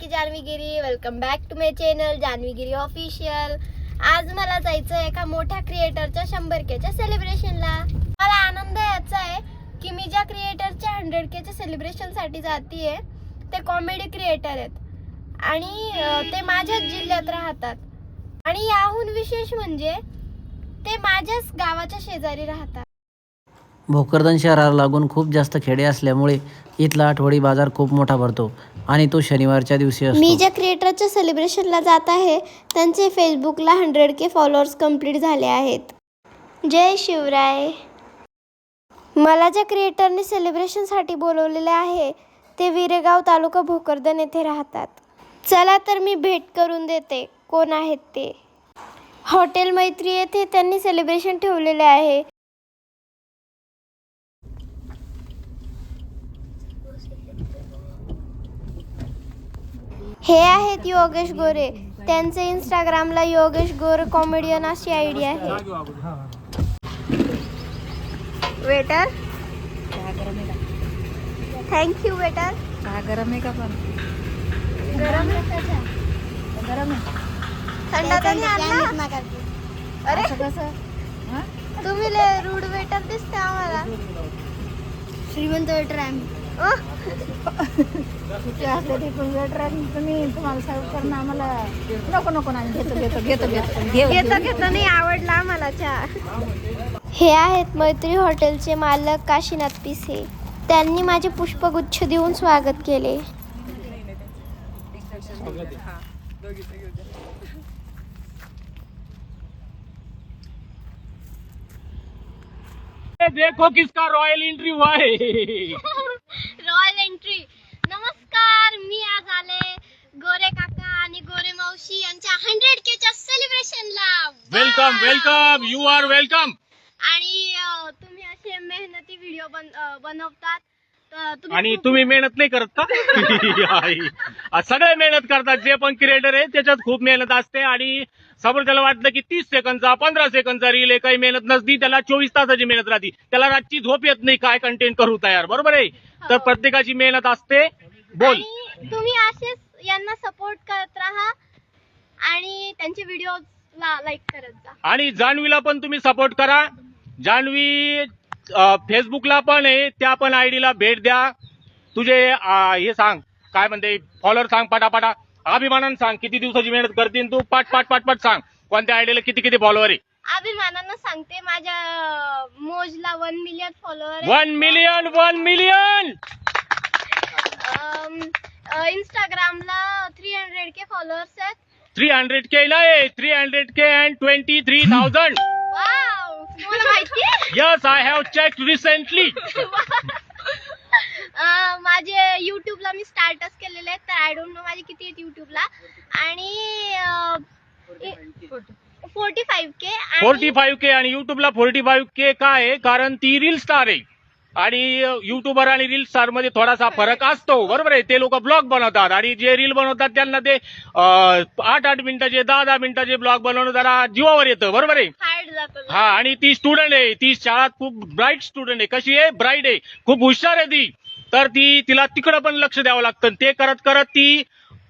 की Janhavigiri welcome back to my channel Janhavigiri official आज मला जायचं आहे एका मोठ्या क्रिएटरच्या शंभर केच्या सेलिब्रेशनला मला आनंद याचा आहे की मी ज्या क्रिएटरच्या हंड्रेड केच्या सेलिब्रेशनसाठी जाते ते कॉमेडी क्रिएटर आहेत. आणि ते माझ्याच जिल्ह्यात राहतात. आणि याहून विशेष म्हणजे ते माझ्याच गावाच्या शेजारी राहतात. भोकरदन शहराला लागून खूप जास्त खेडे असल्यामुळे इथला आठवडी बाजार खूप मोठा भरतो आणि तो शनिवारच्या दिवशी मी असतो ज्या क्रिएटरच्या सेलिब्रेशनला जात आहे त्यांचे फेसबुकला हंड्रेड के फॉलोअर्स कंप्लीट झाले आहेत. जय शिवराय. मला ज्या क्रिएटरने सेलिब्रेशनसाठी बोलवलेले आहे ते विरेगाव तालुका भोकरदन येथे राहतात. चला तर मी भेट करून देते कोण आहेत ते? हॉटेल मैत्री येथे त्यांनी सेलिब्रेशन ठेवलेले आहे. हे आहेत योगेश गोरे. त्यांचे इंस्टाग्रामला योगेश गोरे कॉमेडियन अशी आयडी आहे. वेटर थँक्यू वेटर गरम आहे का पण गरम आहे गरम थंड तर नाही आणला? अरे! कसं तुम्ही लय रूड वेटर दिसते आम्हाला. श्रीमंत वेटर सुट्टी तुम्ही तुम्हाला सर्व करणं आम्हाला नको नको नाही घेतो घेतो घेतो घेतो. घेऊ घेता घेता. नाही आवडला आम्हाला चहा. हे आहेत मैत्री हॉटेलचे मालक काशीनाथ पिसे. त्यांनी माझे पुष्पगुच्छ देऊन स्वागत केले. देखो किसका रॉयल एंट्री हुआ है. रॉयल एंट्री नमस्कार मी आज आले गोरे काका आणि गोरे मावशी यांच्या हंड्रेड केच्या सेलिब्रेशनला welcome welcome you are welcome आणि अं, तुम्ही असे मेहनती व्हिडिओ बन अं, बनवतात. तर तुम्ही आणि खूप- तुम्ही मेहनत नाही करत का? आई. आ, सगळे मेहनत करतात. जे पण क्रिएटर आहे त्याच्यात खूप मेहनत असते. आणि समोर त्याला वाटलं की तीस सेकंदचा पंधरा सेकंदचा रील आहे. काही मेहनत नसती. त्याला चोवीस तासाची मेहनत राहते. त्याला रातची झोप येत नाही. काय कंटेंट करू तयार? बरोबर आहे? तर प्रत्येकाची मेहनत असते. बोल. तुम्ही असेच यांना सपोर्ट करत राहा आणि त्यांचे व्हिडिओ लाईक करत जा. आणि जान्हवीला पण तुम्ही सपोर्ट करा. जान्हवी फेसबुकला पण आहे. त्या पण आयडीला भेट द्या. तुझे अ, हे सांग. काय म्हणते? फॉलोअर सांग पटापटा. अभिमानानं सांग. किती दिवसाची मेहनत करतील तू? पाट पाट पाट पाट सांग. कोणत्या आयडीला किती किती फॉलोअर आहे? अभिमानानं सांगते माझ्या मोजला one million follower one million one million इंस्टाग्रामला three hundred K followers आहेत. थ्री हंड्रेड के आहे. Three hundred K and twenty three thousand wow तुम्हाला माहिती yes I have check recently um, माझे युट्यूबला मी स्टार्टच केलेले आहेत तर आय डोंट नो माझे किती आहेत युट्यूबला आणि forty five K forty five K आणि युट्यूबला फोर्टी फाईव्ह के काय आहे? कारण ती रील स्टार आहे. आणि युट्यूबर आणि रील स्टारमध्ये थोडासा फरक असतो. बरोबर आहे? ते लोक ब्लॉग बनवतात. आणि जे रील बनवतात त्यांना ते आठ आठ मिनिटाचे दहा दहा मिनिटाचे ब्लॉग बनवणं जरा जीवावर येतं. बरोबर आहे? हा आणि ती स्टुडंट आहे. ती शाळात खूप ब्राईट स्टुडंट आहे. कशी आहे? ब्राईट आहे. खूप हुशार आहे ती. तर ती तिला तिकडं पण लक्ष द्यावं लागतं. ते करत करत ती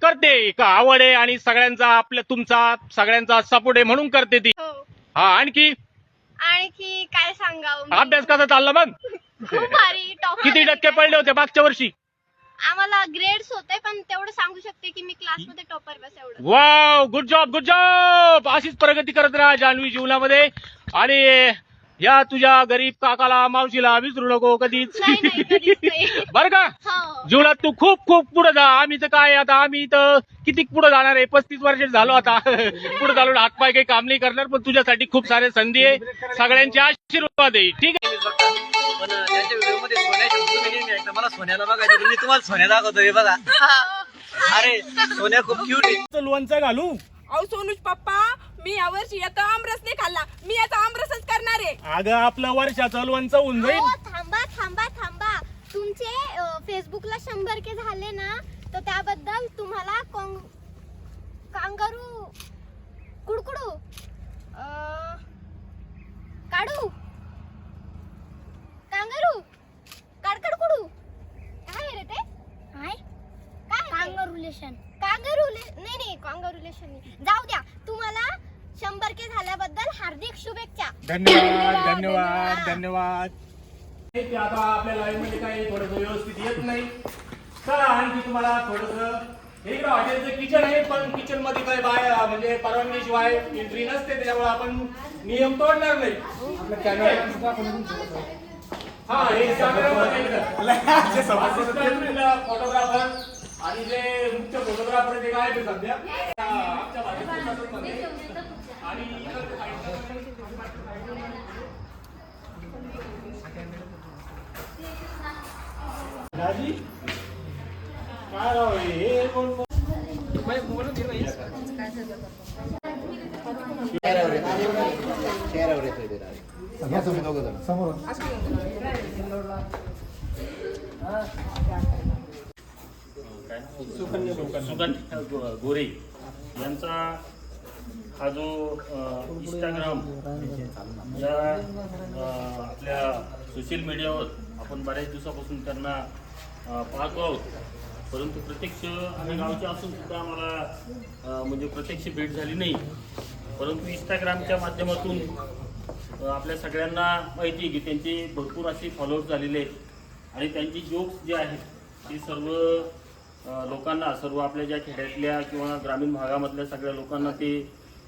करते. का आवड आहे आणि सगळ्यांचा आपल्या तुमचा सगळ्यांचा सपोर्ट आहे म्हणून करते ती. हो. हा आणखी? आणखी काय सांगावं मी? अभ्यास कसा चालला मग? खूप भारी किती टक्के पडले होते मागच्या वर्षी? आम्हाला ग्रेड्स होते पण तेवढं सांगू शकते की मी क्लासमध्ये टॉपर बस एवढं. Wow good job good job अशीच प्रगती करत राहा जान्हवी जीवनामध्ये. आणि या तुझ्या गरीब काकाला मावशीला विसरू नको कधीच. नाही नाही कधीच नाही. बर का? हो. जीवनात तू खूप खूप पुढे जा. आम्ही तर काय आता? आम्ही तर किती पुढे जाणार आहे? पस्तीस वर्ष झालो आता. पुढे चालून हातपाय काही काम नाही करणार पण तुझ्यासाठी खूप सारे संधी आहे. सगळ्यांचे आशीर्वाद आहे. ठीक आहे? पण त्यांच्या व्हिडिओमध्ये सोन्याची भूमी नेहमी आहे. तर मला सोन्याला बघायचं तर मी तुम्हाला सोन्या दाखवतो हे बघा. अरे सोन्या खूप क्यूट आहे. लोणचं घालू? अहो सोनूज पप्पा मी यावर्षी याचा आमरस नाही खाल्ला. मी याचा आमरसच करणार आहे. अगं आपलं वर्षाचं लोणचं होऊन जाईल. थांबा थांबा थांबा. तुमचे अ, फेसबुकला शंभर के झाले ना तर त्याबद्दल तुम्हाला कोंग- कांगारू कुडकुडू अ, काढू कांगारू काडकडकुडू काय आहे रे ते काय काय कांगारुलेशन कॉंग्रॅच्युले नाही नाही कॉंग्रॅच्युलेशन जाऊ द्या तुम्हाला शंभर के झाल्याबद्दल हार्दिक शुभेच्छा धन्यवाद धन्यवाद धन्यवाद ते आता आपल्या लाईव्हमध्ये काही थोडस व्यवस्थित येत नाही. चला आणखी तुम्हाला थोडस इकडं हॉटेलचं किचन आहे पण किचनमध्ये काय बाय म्हणजे परवानगी शिवाय एंट्री नसते त्याच्यामुळे आपण नियम तोडणार नाही. हा हे फोटोग्राफर आणि जे मुख्य फोटोग्राफर ते काय ते सध्या. आमच्या आणि दाजी काय राव हे? गोरे यांचा हा जो इंस्टाग्राम या अ, आपल्या सोशल मीडियावर आपण बऱ्याच दिवसापासून त्यांना पाहतो आहोत. परंतु प्रत्यक्ष आम्ही गावचे असून सुद्धा आम्हाला म्हणजे प्रत्यक्ष भेट झाली नाही. परंतु इंस्टाग्रामच्या माध्यमातून आपल्या सगळ्यांना माहिती आहे की त्यांचे भरपूर असे फॉलोअर्स झालेले आहेत. आणि त्यांची जोक्स जे आहेत ते सर्व लोकांना सर्व आपल्या ज्या खेड्यातल्या किंवा ग्रामीण भागामधल्या सगळ्या लोकांना ते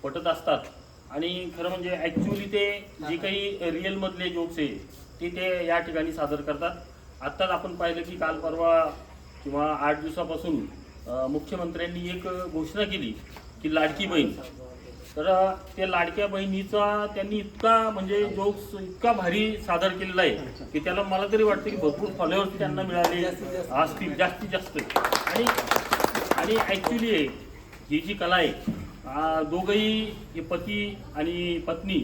पटत असतात. आणि खरं म्हणजे ॲक्च्युली ते जे काही रिअलमधले जोक्स आहे ते ते या ठिकाणी सादर करतात. आत्ताच आपण पाहिलं की काल परवा किंवा आठ दिवसापासून मुख्यमंत्र्यांनी एक घोषणा केली की लाडकी बहीण. तर त्या लाडक्या बहिणीचा त्यांनी इतका म्हणजे जोक्स इतका भारी सादर केलेला आहे की त्याला मला तरी वाटतं की भरपूर फॉलोअर्स त्यांना मिळाले. असतील जास्तीत जास्त. आणि आणि ॲक्च्युली ही जी कला आहे दोघंही हे पती आणि पत्नी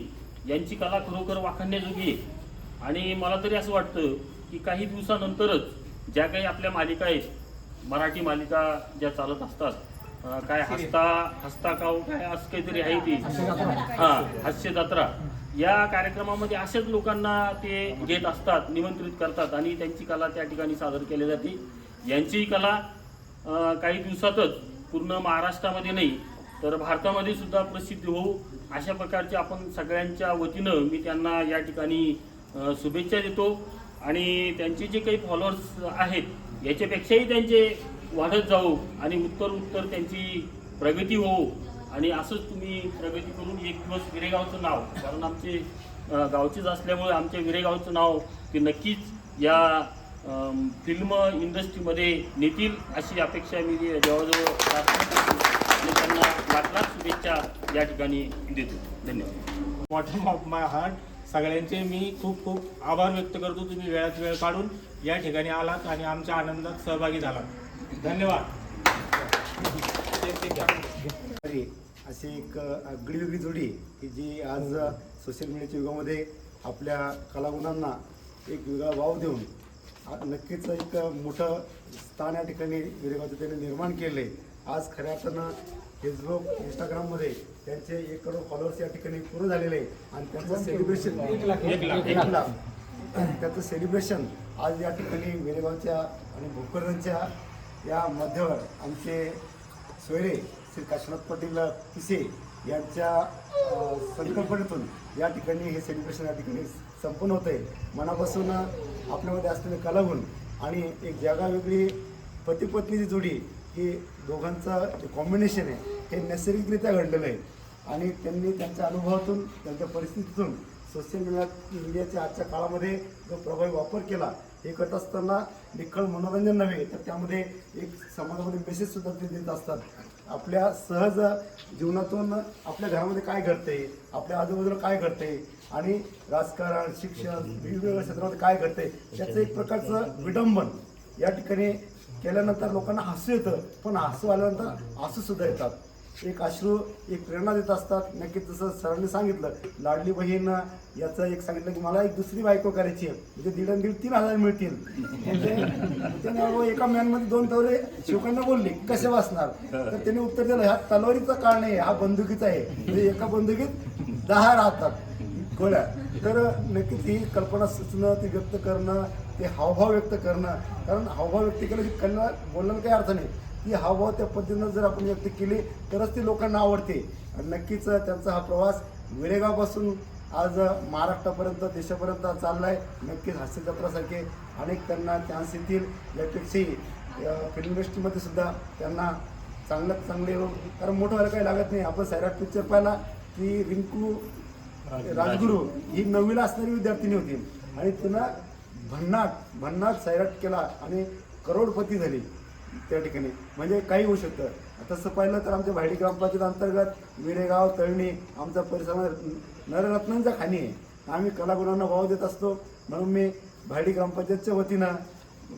यांची कला खरोखर वाखाणण्याजोगी आहे. आणि मला तरी असं वाटतं की काही दिवसानंतरच ज्या काही आपल्या मालिका आहेत मराठी मालिका ज्या चालत असतात काय हस्ता. हस्ता काऊ काय असं काहीतरी आहे ती. हा हास्य जत्रा. या कार्यक्रमामध्ये अशाच लोकांना ते घेत असतात निमंत्रित करतात आणि त्यांची कला त्या ठिकाणी सादर केली जाते. यांचीही कला काही दिवसातच पूर्ण महाराष्ट्रामध्ये नाही तर भारतामध्ये सुद्धा प्रसिद्ध होऊ अशा प्रकारचे आपण सगळ्यांच्या वतीनं मी त्यांना या ठिकाणी शुभेच्छा देतो. आणि त्यांचे जे काही फॉलोअर्स आहेत याच्यापेक्षाही त्यांचे वाढत जाऊ आणि उत्तर उत्तर त्यांची प्रगती होऊ. आणि असंच तुम्ही प्रगती करून एक दिवस विरेगावचं नाव कारण आमचे गावचेच असल्यामुळे आमच्या विरेगावचं नाव ते नक्कीच या फिल्म इंडस्ट्रीमध्ये नेतील अशी अपेक्षा मी जवळजवळ आणि त्यांना लाख लाख शुभेच्छा या ठिकाणी देतो. धन्यवाद. बॉटम ऑफ माय हार्ट सगळ्यांचे मी खूप खूप आभार व्यक्त करतो. तुम्ही वेळात वेळ काढून या ठिकाणी आलात आणि आमच्या आनंदात सहभागी झालात. धन्यवाद. अशी एक आगळी वेगळी जोडी की जी आज सोशल मीडियाच्या युगामध्ये आपल्या कलागुणांना एक वेगळा वाव देऊन नक्कीच एक मोठं स्थान या ठिकाणी विरेगावचं त्याने निर्माण केलं आहे आज खऱ्या अर्थानं फेसबुक इंस्टाग्राममध्ये त्यांचे एक करोड फॉलोअर्स या ठिकाणी पूर्ण झालेले आहे आणि त्यांचं सेलिब्रेशन एक लाख. एक लाख. एक लाख. त्याचं सेलिब्रेशन आज या ठिकाणी वेरेगावच्या आणि भोकरदनच्या या मध्यावर आमचे सोयरे श्री काशीनाथ पाटील पिसे यांच्या संकल्पनेतून या ठिकाणी हे सेलिब्रेशन या ठिकाणी संपन्न होत आहे मनापासून आपल्यामध्ये असलेले कलागुण आणि एक जागा वेगळी पती पत्नीची जोडी ही दोघांचं जे कॉम्बिनेशन आहे हे नैसर्गिकरित्या घडलेलं आहे. आणि त्यांनी त्यांच्या अनुभवातून त्यांच्या परिस्थितीतून सोशल मीडिया मीडियाच्या आजच्या काळामध्ये जो प्रभावी वापर केला हे करत असताना निखळ मनोरंजन नव्हे तर त्यामध्ये एक समाजामध्ये मेसेजसुद्धा ते देत असतात. आपल्या सहज जीवनातून आपल्या घरामध्ये काय घडते आपल्या आजूबाजूला काय घडते आणि राजकारण शिक्षण वेगवेगळ्या क्षेत्रामध्ये काय घडते त्याचं एक प्रकारचं विडंबन या ठिकाणी केल्यानंतर लोकांना हसू येतं पण हसू आल्यानंतर हसूसुद्धा येतात. एक अश्रू एक प्रेरणा देत असतात. नक्कीच जसं सरांनी सांगितलं. लाडली बहीण याचं एक सांगितलं की मला एक दुसरी बायको करायची आहे. म्हणजे दीड आणि दीड तीन हजार मिळतील. म्हणजे एका मॅनमध्ये दोन तवरे शिवकांना बोलले कसे वाचणार? तर त्यांनी उत्तर दिलं ह्या तलवारीचा काळ नाही हा बंदुकीचा आहे. म्हणजे एका बंदुकीत दहा राहतात गोळ्या. तर नक्कीच ही कल्पना सुचणं ती व्यक्त करणं ते हावभाव व्यक्त करणं. कारण हावभाव व्यक्त केलं की कल्ला बोलण्याला काही अर्थ नाही. ती हावभाव त्या पद्धतीनं जर आपण व्यक्त केली तरच ती लोकांना आवडते. आणि नक्कीच त्यांचा हा प्रवास विरेगावपासून आज महाराष्ट्रापर्यंत देशापर्यंत चाललाय. नक्कीच हास्य जत्रासारखे अनेक त्यांना चान्स येतील. यापेक्षाही फिल्म इंडस्ट्रीमध्ये सुद्धा त्यांना चांगल्यात चांगले कारण मोठं व्हायला काही लागत नाही. आपण सैराट पिक्चर पाहिला की रिंकू राजगुरू. ही नववीला असणारी विद्यार्थिनी होती. आणि तिनं भन्नाट भन्नाट सैराट केला आणि करोडपती झाली. त्या ठिकाणी. म्हणजे काही होऊ शकतं. तसं पाहिलं तर आमच्या भायडी ग्रामपंचायत अंतर्गत विरेगाव तळणी आमचा परिसर नररत्नांचा खाणी आहे. आम्ही कलागुणांना वाव देत असतो. म्हणून मी भायडी ग्रामपंचायतच्या वतीनं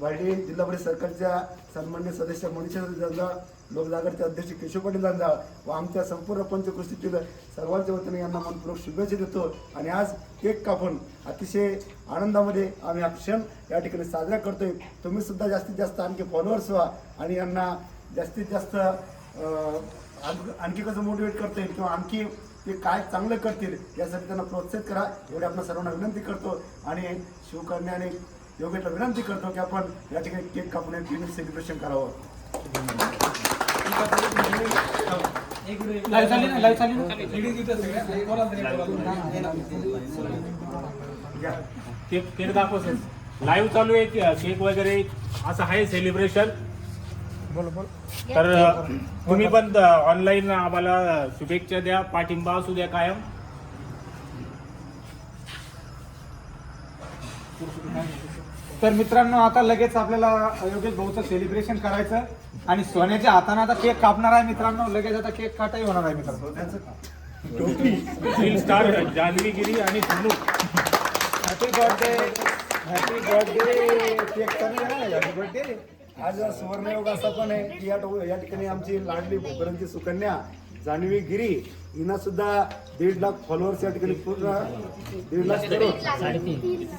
भाडी जिल्हा परिषद सरकारच्या सन्मान्य सदस्य मनीषा जंजाळ लोकजागरचे अध्यक्ष केशव पाटील जंजाळ व आमच्या संपूर्ण पंचकृषीतील सर्वांच्या वतीने यांना मनपूर्वक शुभेच्छा देतो. आणि आज केक कापून अतिशय आनंदामध्ये आम्ही हा क्षण या ठिकाणी साजरा करतोय. तुम्ही सुद्धा जास्तीत जास्त आणखी फॉलोअर्स व्हा आणि यांना जास्तीत जास्त आणखी- आणखी कसं मोटिवेट करता येईल किंवा आणखी ते काय चांगलं करतील यासाठी त्यांना प्रोत्साहित करा. एवढी आपण सर्वांना विनंती करतो आणि शिवकन्याने आणि योगेशला विनंती करतो की आपण या ठिकाणी केक कापून एक युनिक सेलिब्रेशन करावं. घ्या. ते केक दाखव लाईव्ह चालू आहे केक वगैरे असं आहे सेलिब्रेशन तर तुम्ही पण ऑनलाईन आम्हाला शुभेच्छा द्या पाठिंबा असू द्या कायम तर मित्रांनो आता लगेच आपल्याला योगेश भाऊचं सेलिब्रेशन करायचं. आणि सोन्याच्या हाताने आता केक कापणार आहे मित्रांनो. लगेच आता केक काटाही होणार आहे मित्रांनो. स्टार जान्हवी गिरी आणि happy birthday happy birthday cake कमी हॅपी बर्थडे आज सुवर्णयोग असा पण आहे की या या ठिकाणी आमची लाडली भोकरांची सुकन्या जान्हवी गिरी हिना सुद्धा दीड लाख फॉलोअर्स या ठिकाणी पूर्ण दीड लाख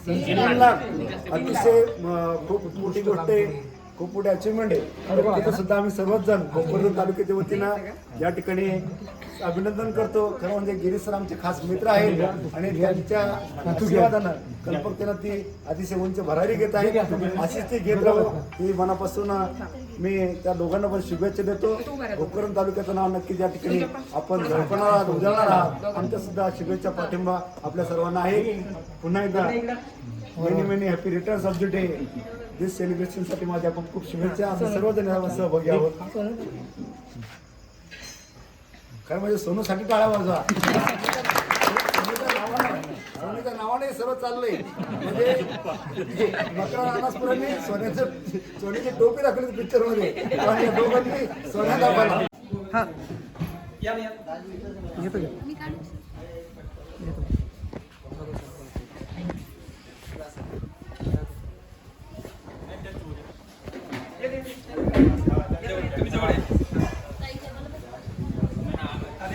तीन लाख. अतिशय खूप मोठी गोष्ट आहे. खूप मोठी अचिव्हमेंट आहे. तिथं सुद्धा आम्ही सर्वच जण भोकरदन तालुक्याच्या वतीनं या ठिकाणी अभिनंदन करतो. खरं म्हणजे गिरी सर आमचे खास मित्र आहेत आणि त्यांच्या आशीर्वादानं कल्पकतेनं ती अतिशय उंच भरारी घेत आहे अशीच ती घेत राहू. ही मनापासून मी त्या दोघांना पण शुभेच्छा देतो. भोकरन तालुक्याचं नाव नक्की त्या ठिकाणी आपण झळपणार आहात उजळणार आहात. आमच्या सुद्धा शुभेच्छा पाठिंबा आपल्या सर्वांना आहे. पुन्हा एकदा many many happy returns of the day this सेलिब्रेशनसाठी माझ्या खूप खूप शुभेच्छा. आम्ही सर्वजण सहभागी आहोत. खरं म्हणजे सोनूसाठी टाळा वाजवा. सोनूच्या नावानं सर्व चाललंय. म्हणजे मकरा सोन्याचं सोन्याची टोपी दाखवली पिक्चरमध्ये आणि या दोघांनी सोन्या दाखवला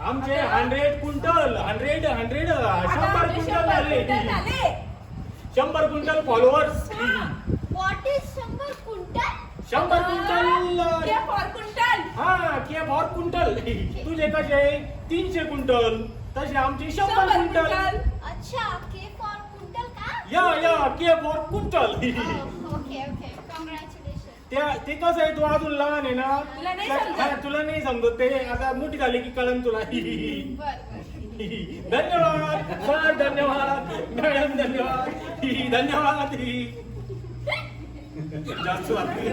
आमचे हंड्रेड क्विंटल हंड्रेड हंड्रेड शंभर क्विंटल झाले. शंभर क्विंटल फॉलोअर्स व्हॉट इज शंभर क्विंटल? शंभर क्विंटल के फॉर क्विंटल. हा के फॉर क्विंटल. तुझे कसे? तीनशे क्विंटल. तसे आमचे शंभर क्विंटल. अच्छा. या या K for quintal okay okay congratulation त्या ते कसं आहे तू अजून लहान आहे ना. तुला नाही समजत. हा, तुला नाही समजत. ते आता मोठी झाली की कळन तुला. धन्यवाद. सर धन्यवाद. मॅडम धन्यवाद. धन्यवाद. जास्त वाटली.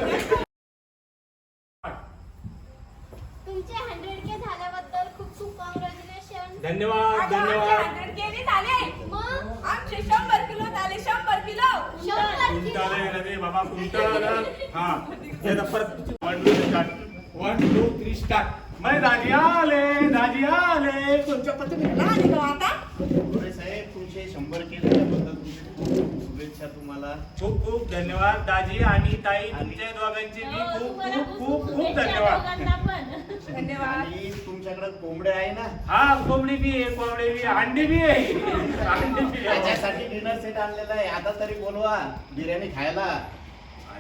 तुमचे हंड्रेड के झाल्याबद्दल खूप खूप कॉंग्रॅच्युलेशन धन्यवाद धन्यवाद 100 केली झाले मग आमचे शंभर किलो झाले शंभर किलो शंभर कुंटाला आहे ना रे बाबा कुंटाला हा हे परत one two start one two three start मै दाजी आले दाजी आले. तुमच्या का आता? साहेब तुमचे शंभर तुमचे शुभेच्छा तुम्हाला खूप खूप धन्यवाद दाजी आणि ताई तुमच्या दोघांचे मी खूप खूप खूप खूप धन्यवाद. धन्यवाद. आणि तुमच्याकडे कोंबड्या आहे ना? हा कोंबडी बी आहे कोंबडी बी आहे, अंडी बी आहे. अंडी बी आहे. त्याच्यासाठी डिनर सेट आणलेला आहे. आता तरी बोलवा बिर्याणी खायला.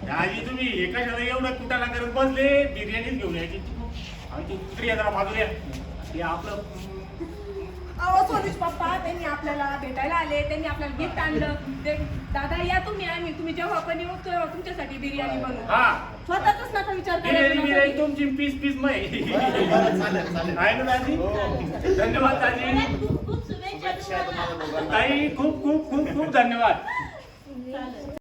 दाजी तुम्ही एकाशाला एवढं कुटाला करत बसले? बिर्याणीच घेऊन यायची. आणि ती कुत्री जरा बाजूला हे आपलं अहो सोनुष पप्पा त्यांनी आपल्याला भेटायला आले त्यांनी आपल्याला गिफ्ट आणलं. ते दादा या तुम्ही आम्ही तुम्ही जेव्हा पण येऊ तेव्हा तुमच्यासाठी बिर्याणी बनवू. हा. स्वतःच नका विचार बिर्याणी तुमची पीस पीस मै बरं, चालेल चालेल. आहे ना दाजी? धन्यवाद दाजी. शुभेच्छा तुम्हाला. दोघांना. ताई खूप खूप खूप खूप धन्यवाद.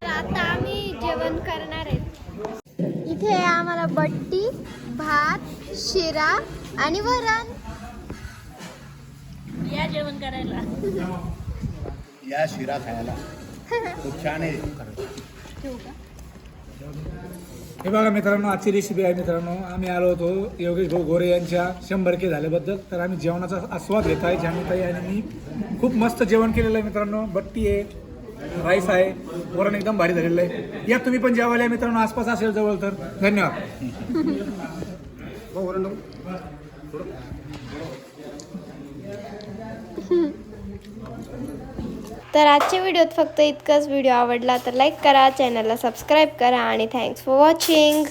तर आता आम्ही जेवण करणार आहेत. इथे आहे आम्हाला बट्टी भात शिरा आणि वरण. या शिरा खायला. खूप छान आहे. हे बघा मित्रांनो आजची रेसिपी आहे मित्रांनो. आम्ही आलो होतो योगेश भाऊ गोरे यांच्या शंभर के झाल्याबद्दल. तर आम्ही जेवणाचा आस्वाद घेत आहे. जाणीताई आणि मी खूप मस्त जेवण केलेलं आहे मित्रांनो. बट्टी आहे राईस आहे वरण एकदम भारी झालेलं आहे. या तुम्ही पण जेवायला या मित्रांनो. आसपास असेल जवळ तर. धन्यवाद. तर आजच्या व्हिडिओत फक्त इतकंच. व्हिडिओ आवडला तर लाईक करा चॅनलला सबस्क्राईब करा आणि थँक्स फॉर वॉचिंग.